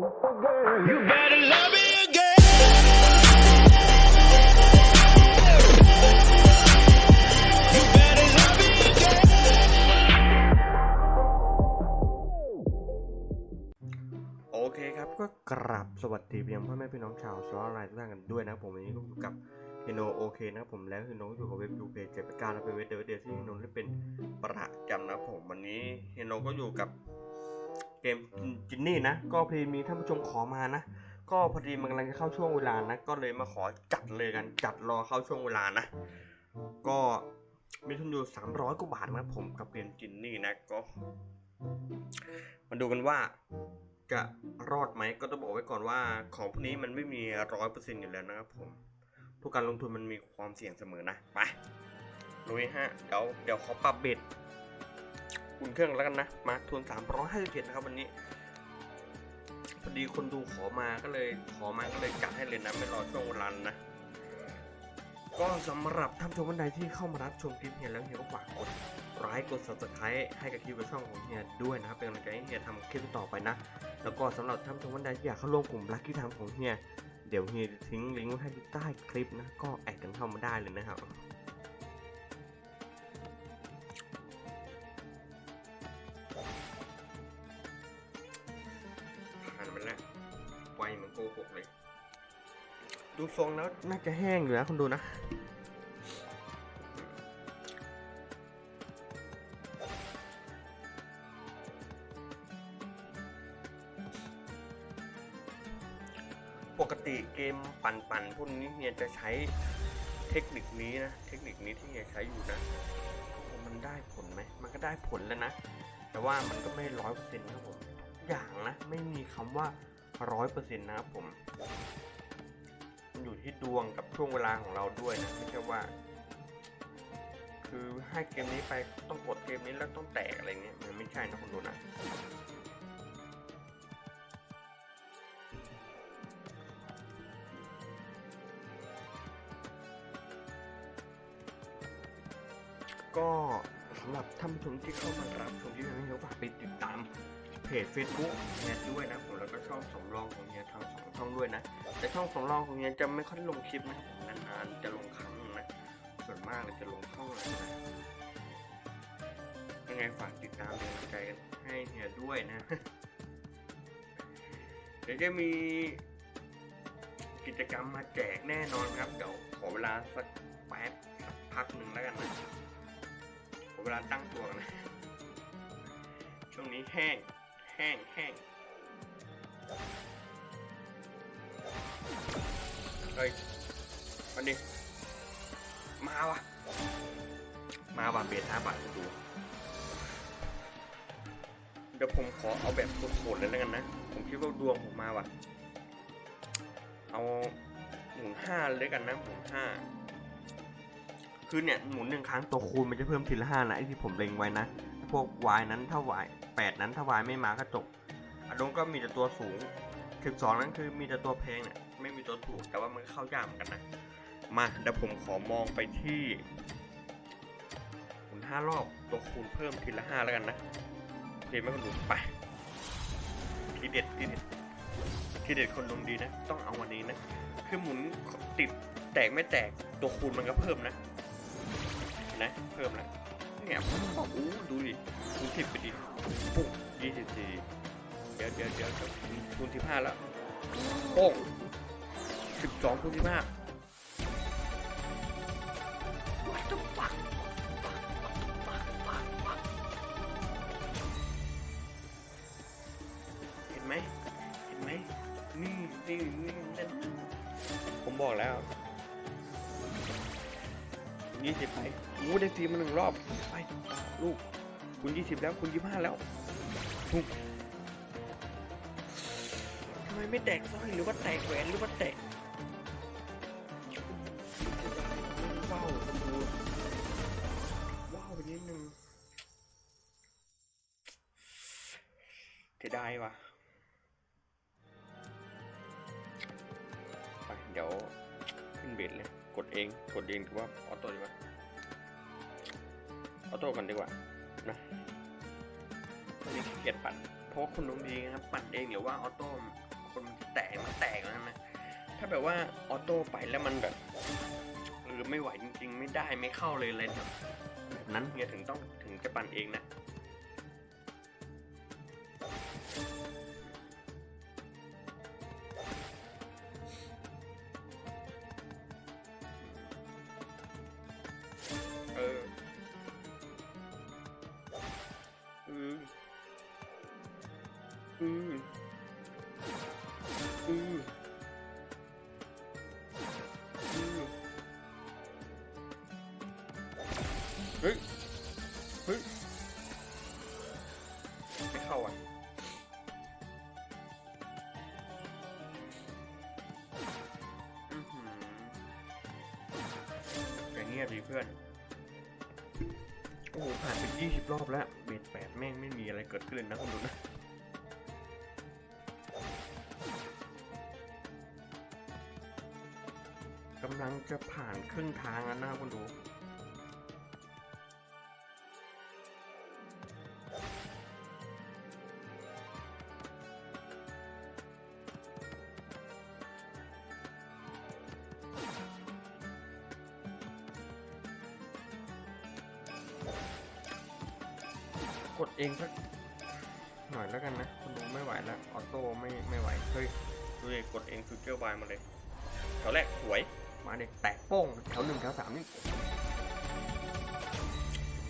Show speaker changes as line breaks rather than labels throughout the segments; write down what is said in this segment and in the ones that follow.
โอเคครับก็กราบสวัสดีเพียงพ่อแม่พี่น้องชาวซอไลน์ทุกท่านกันด้วยนะผมวันนี้ก็อยู่กับเฮโนโอเคนะครับผมแล้วเฮโนอยู่กับเว็บยูเพจเจ็ดประการและเป็นเว็บเดเดที่เฮโนได้เป็นประจำนะผมวันนี้เฮโนก็อยู่กับ เกมจินนี่นะ ก็พอดีมีท่านผู้ชมขอมานะ ก็พอดีมันกำลังจะเข้าช่วงเวลานะ ก็เลยมาขอจัดเลยกัน จัดรอเข้าช่วงเวลานะ ก็มีทุนอยู่ 300 กว่าบาทนะผมกับเกมจินนี่นะก็ มาดูกันว่าจะรอดไหมก็ต้องบอกไว้ก่อนว่า ของพวกนี้มันไม่มีร้อยเปอร์เซ็นต์อยู่แล้วนะครับผมทุกการลงทุนมันมีความเสี่ยงเสมอนะ ไปลุยฮะ เดี๋ยวเดี๋ยวขอปรับเบ็ด อุ่นเครื่องแล้วกันนะ มาทุน357นะครับวันนี้พอดีคนดูขอมาก็เลยขอมาก็เลยจัดให้เลยนะไม่รอช่วงเวลานะ ก็สำหรับท่านชมท่านใดที่เข้ามารับชมคลิปเฮียแล้วเฮียก็ฝากกดไลค์กด subscribe ให้กับคลิปช่องของเฮียด้วยนะครับเป็นกำลังใจให้เฮียทำคลิปต่อไปนะ แล้วก็สำหรับท่านชมท่านใดที่อยากเข้าร่วมกลุ่มลัคกี้ทามของเฮียเดี๋ยวเฮียทิ้งลิงก์ไว้ให้ใต้คลิปนะก็แอดกันเข้ามาได้เลยนะครับ ไวเหมือนโกหกเลย ดูทรงแล้วน่าจะแห้งอยู่นะคุณดูนะปกติเกมปั่นๆพวกนี้เฮียจะใช้เทคนิคนี้นะ เทคนิคนี้ที่เฮียใช้อยู่นะ มันได้ผลไหม มันก็ได้ผลแล้วนะ แต่ว่ามันก็ไม่ร้อยเปอร์เซ็นต์นะครับผมทุกอย่างนะ ไม่มีคำว่า ร้อยเปอร์เซ็นต์นะครับผมมันอยู่ที่ดวงกับช่วงเวลาของเราด้วยนะไม่ใช่ว่า คือให้เกมนี้ไปต้องกดเกมนี้แล้วต้องแตกอะไรเงี้ยมันไม่ใช่นะคุณดูนะก็สำหรับท่านผู้ชมที่เข้ามารับชมที่นี่เขาฝากไปติดตาม จ Facebook เฮียด้วยนะผมแล้วก็ช่องสำรองของเฮียทั้งสองช่องด้วยนะ แต่ช่องสำรองของเฮียจะไม่ค่อยลงคลิปนะนานๆจะลงครั้งนึงนะส่วนมากเลยจะลงช่องเลยนะยังไงฝากติดตามเป็นกำลังใจกันให้เฮียด้วยนะเดี๋ยวจะมีกิจกรรมมาแจกแน่นอนครับ เดี๋ยวขอเวลาสักแป๊บสักพักหนึ่งแล้วกันนะขอเวลาตั้งตัวนะช่วงนี้แห้ง ห้งแห้งเฮ้ยมันดิมาวะมาว่ะเบท้าบาทดูเดี๋ยวผมขอเอาแบบโหดๆเลยแล้วกันนะ ผมคิดว่าดวงผมมาว่ะ เอาหมุนห้าเลยกันนะหมุนห้าคือเนี่ยหมุนหนึ่งครั้งตัวคูณมันจะเพิ่มทีละห้านะไอที่ผมเล็งไว้นะ พวกวายนั้นถ้าวายแปดนั้นถ้าวายไม่มาก็จบอดงก็มีแต่ตัวสูงสิบสองนั้นคือมีแต่ตัวแพงเนี่ยไม่มีตัวถูกแต่ว่ามันเข้ายากเหมือนกันนะมาเดี๋ยวผมขอมองไปที่หมุนห้ารอบตัวคูณเพิ่มทีละห้าแล้วกันนะโอเคไม่คนดูไปทีเด็ดทีเด็ดทีเด็ดคนลงดีนะ ต้องเอาวันนี้นะคือหมุนติดแตกไม่แตกตัวคูณมันก็เพิ่มนะนะเพิ่มแล้ว เนี่ยโอ้โหดูดิคูณสิบไปดิปุ๊บยี่สิบสี่เดี๋ยวเดี๋ยวเดี๋ยวคูณสิบห้าแล้วโป้สิบสองคูณสิบห้า What the fuck เห็นไหมเห็นไหมนี่นี่นี่ผมบอกแล้ว ยี่สิบไปงูได้ทีมาหนึ่งรอบไปลูกคุณยี่สิบแล้วคุณยี่ห้าแล้วทุกทำไมไม่แตกสร้อยหรือว่าแตกแหวนหรือว่าแตกว้าวดูว้าวไปนิดนึงเสียดายว่ะไปเดี๋ยวขึ้นเบสเลย ดเอง กดเองหรือว่าออโต้ดีกว่าออโต้กันดีกว่านะตอนนี้เกียจปั่นเพราะคนดวงดีนะครับปั่นเองเดี๋ยวว่าออโต้คนมันแตกมันแตกแล้วนะถ้าแบบว่าออโต้ไปแล้วมันแบบเออไม่ไหวจริงๆ ไม่ได้ไม่เข้าเลยอะไรแบบนั้นเนี่ยถึงต้องถึงจะปั่นเองนะ ดีเพื่อน โอ้ผ่านไปยี่สิบรอบแล้ว เบสแปดแม่งไม่มีอะไรเกิดขึ้นเลยนะคุณดูนะกำลังจะผ่านครึ่งทางแล้วนะคุณดู กดเองสักหน่อยแล้วกันนะคุณดูไม่ไหวแล้วออโต้ไม่ไม่ไหวเฮ้ยดูเลยกดเองคือเกอร์บายมาเลยแถวแรกสวยมาเด็กแตกโป้งแถวหนึ่งแถวสามนี่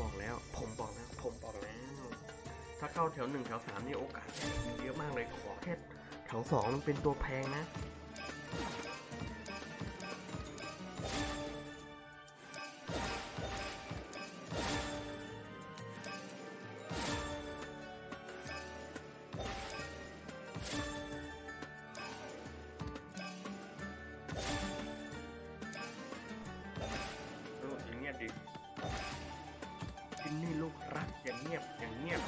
บอกแล้วผมบอกแล้วผมบอกแล้วถ้าเข้าแถวหนึ่งแถวสามนี่โอกาสมีเยอะมากเลยขอแค่แถวสองมันเป็นตัวแพงนะ ที่นี่ลูกรักอย่างเงียบอย่างเงียบ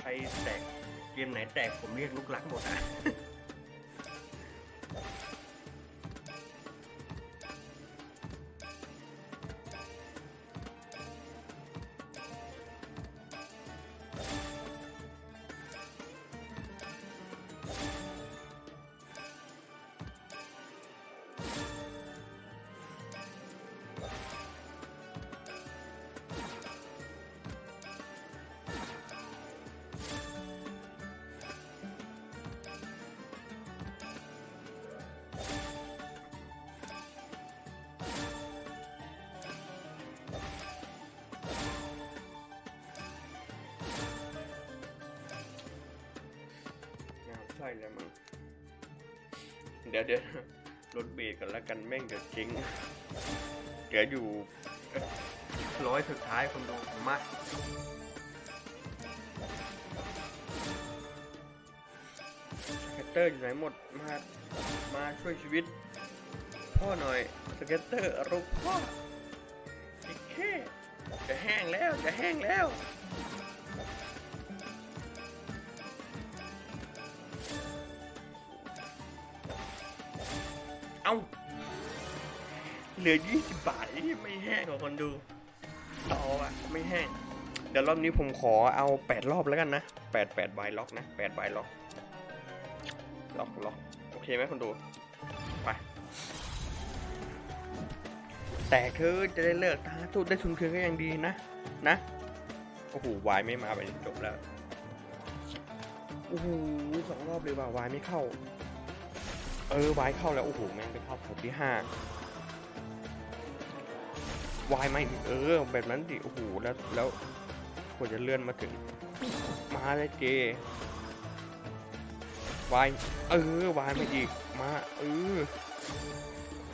ใครแตกเกมไหนแตกผมเรียกลูกรักหมดอะ แล้วมั้งเดี๋ยวเดี๋ยวรถเบรกกันแล้วกันแม่งเดี๋ยวจริงเดี๋ยวอยู่ร้อยสุดท้ายคนดูมาสเก็ตเตอร์อยู่ไหนหมด มา มาช่วยชีวิต พ่อหน่อยสเก็ตเตอร์รุกพ่ออีกแค่จะแห้งแล้ว จะแห้งแล้ว เอ้าเหลือ 20 บาทนี่ไม่แห้งกว่าคนดูต่ออะไม่แห้ง เดี๋ยวรอบนี้ผมขอเอา 8 รอบแล้วกันนะ8 8ใบล็อกนะ8ใบล็อก ล็อกล็อกโอเคไหมคนดู ไป แต่คือจะได้เลิกท้าทุดได้ทุนคืนก็ยังดีนะนะโอ้โหวายไม่มาไปจบแล้วโอ้โหสองรอบเลยว่ะวายไม่เข้า เออวายเข้าแล้ว โอ้โห แม่งไปเข้าแถวที่ห้าวายไม่เออ แบบนั้นดิ โอ้โห แล้วแล้วกว่าจะเลื่อนมาถึง มาเลยเจวายเออวายมาอีก มา เออ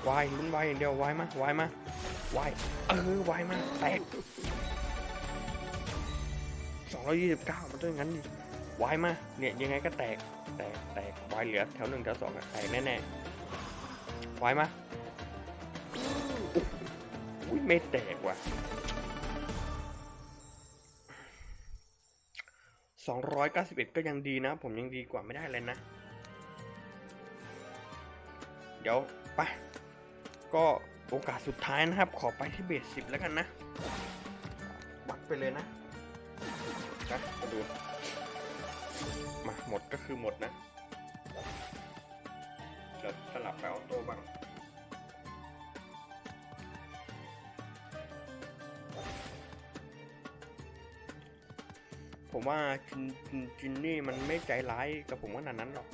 วายลุ้นวายอย่างเดียววายมาวายมาวายเออวายมาแตกสองร้อยยี่สิบเก้ามันต้องอย่างนั้นดิ วายมาเนี่ยยังไงก็แตกแตกแตกวายเหลือแถวหนึ่งแถวสองแตกแน่ๆวายมาอุ้ยไม่แตกว่ะสองร้อยเก้าสิบเอ็ดก็ยังดีนะ ผมยังดีกว่าไม่ได้เลยนะ เดี๋ยวไปก็โอกาสสุดท้ายนะครับ ขอไปที่เบสสิบแล้วกันนะวัดไปเลยนะนะมาดู มาหมดก็คือหมดนะเดี๋ยวสลับไปออโต้บ้างผมว่าจินจินจินนี่มันไม่ใจร้ายกับผมขนาดนั้นหรอก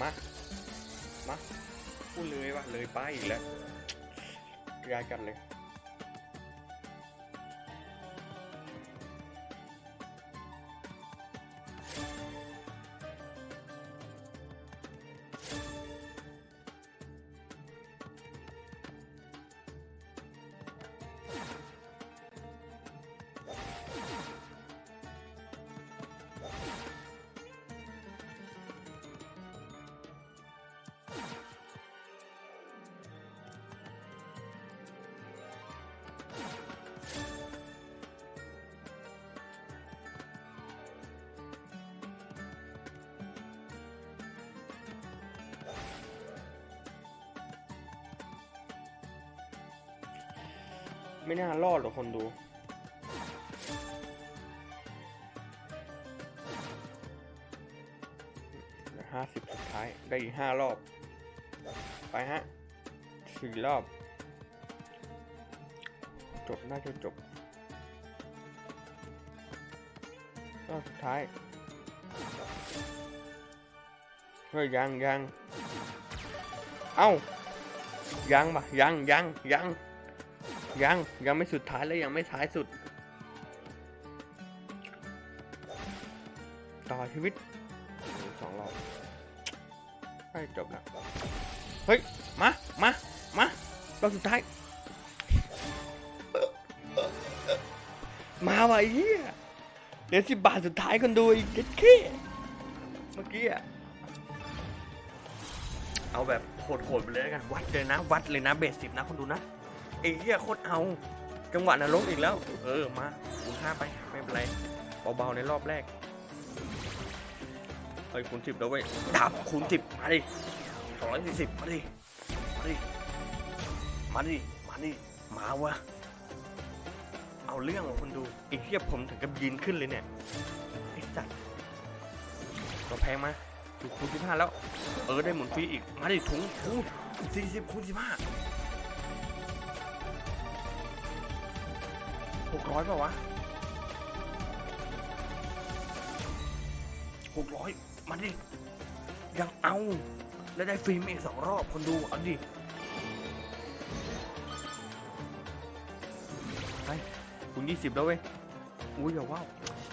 มา มาพูดเลยว่ะเลยไปอีกแล้วย้ายกันเลย ไม่น่ารอดหรอกคนดู ห้าสิบสุดท้าย ได้อีกห้ารอบ ไปฮะสี่รอบ จบ น่าจะจบ รอบสุดท้าย เฮ้ย ยังยังเอ้า ยังปะยังยังยัง ยัง ยังไม่สุดท้ายแล้วยังไม่ท้ายสุด ต่อชีวิตสองรอบใกล้จบแล้วเฮ้ย มา มา มารอบสุดท้าย มาว่ะไอ้เหี้ยเหลือสิบบาทสุดท้ายคนดูอีกเจ็เมื่อกี้อะเอาแบบโหดๆไปเลยด้วกัน วัดเลยนะ วัดเลยนะ เบสสิบนะคนดูนะ ไอ้เหี้ยโคตรเอา จังหวะนรกอีกแล้ว เออ มาคูณห้าไป ไม่เป็นไร เบาๆในรอบแรกเฮ้ยคูณสิบแล้วเว้ยดาบคูณสิบมาดิสองร้อยสี่สิบมาดิ มาดิ มาดิ มาดิ มาวะ เอาเรื่องว่ะคนดูไอ้เหี้ยผมถึงกับยืนขึ้นเลยเนี่ย ไอ้จัดตัวแพงมาถูกคูณสิบห้าแล้ว เออได้หมุนฟรีอีก มาดิถุงถุงสี่สิบคูณสิบห้า กร้อยเปล่าวะหกร้อยมาดิ ยังเอา แล้วได้ฟิล์มอีกสองรอบคนดู เอาดิ ไปคุณยี่สิบแล้วเว้ย อุ้ยอย่าว่าว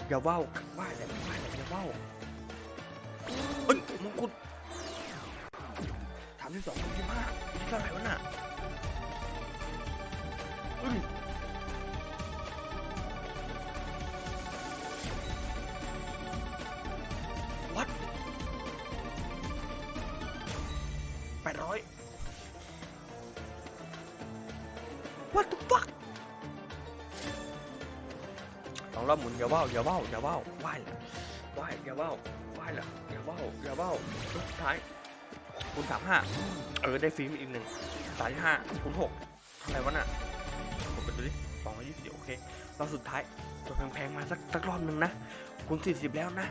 อย่าว่าวว่าแหละว่าแหละอย่าว่าวเอ้ยมงกุฎถามที่สองคุณยี่ห้านี่เท่าไหร่วะน่ะ อย่าว่าวอย่าว่าวอย่าว่าวว่ายละว่ายอย่าว่าวว่ายละอย่าว่าวอย่าว่าวสุดท้ายคูณสามห้าเออได้ฟิล์มอีกหนึ่งสามห้าคูณหกอะไรวะน่ะผมไปดูดิสองร้อยยี่สิบโอเครอบสุดท้ายตัวแพงๆมาสักสักรอบหนึ่งนะคูณสี่สิบแล้วนะ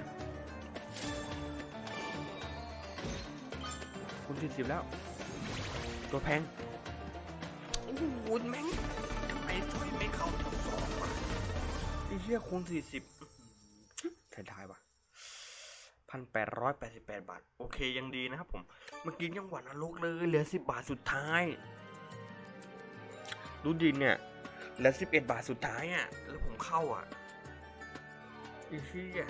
คุณสี่สิบแล้ว ตัวแพงโอ้โหแม่งทำไมสวยไม่เข้าตัว เหี้ยคูณสี่สิบถ่ายายๆว่ะพันแปดร้อยแปดสิบแปดบาท โอเคยังดีนะครับผม เมื่อกี้ยังหวานนรกเลยเหลือสิบบาทสุดท้ายดูดินเนี่ยเหลือสิบเอ็ดบาทสุดท้ายอะ แล้วผมเข้าอะไอ้เหี้ย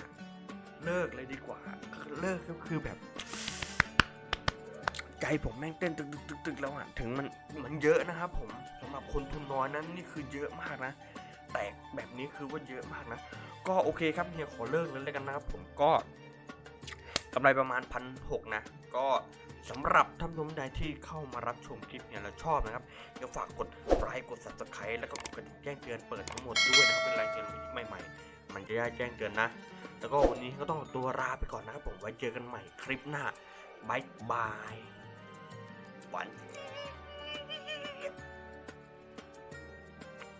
เลิกเลยดีกว่า เลิกก็คือแบบ ใจผมแม่งเต้นตึกตึกตึกตึกแล้วอะ ถึงมันมันเยอะนะครับผมสำหรับคนทุนน้อยนั้นนี่คือเยอะมากนะ แตกแบบนี้คือว่าเยอะมากนะ ก็โอเคครับเฮียขอเลิกเลยแล้วกันนะครับผมก็กำไรประมาณพันหกนะ ก็สำหรับท่านผู้ชมใดที่เข้ามารับชมคลิปเนี่ยแล้วชอบนะครับอย่าฝากกดไลค์กด subscribe แล้วก็กดกระดิ่งแจ้งเตือนเปิดทั้งหมดด้วยนะครับเป็นรายเตือนใหม่ๆ มันจะได้แจ้งเตือนนะ แล้วก็วันนี้ก็ต้องตัวลาไปก่อนนะครับผมไว้เจอกันใหม่คลิปหน้าบายบายวัน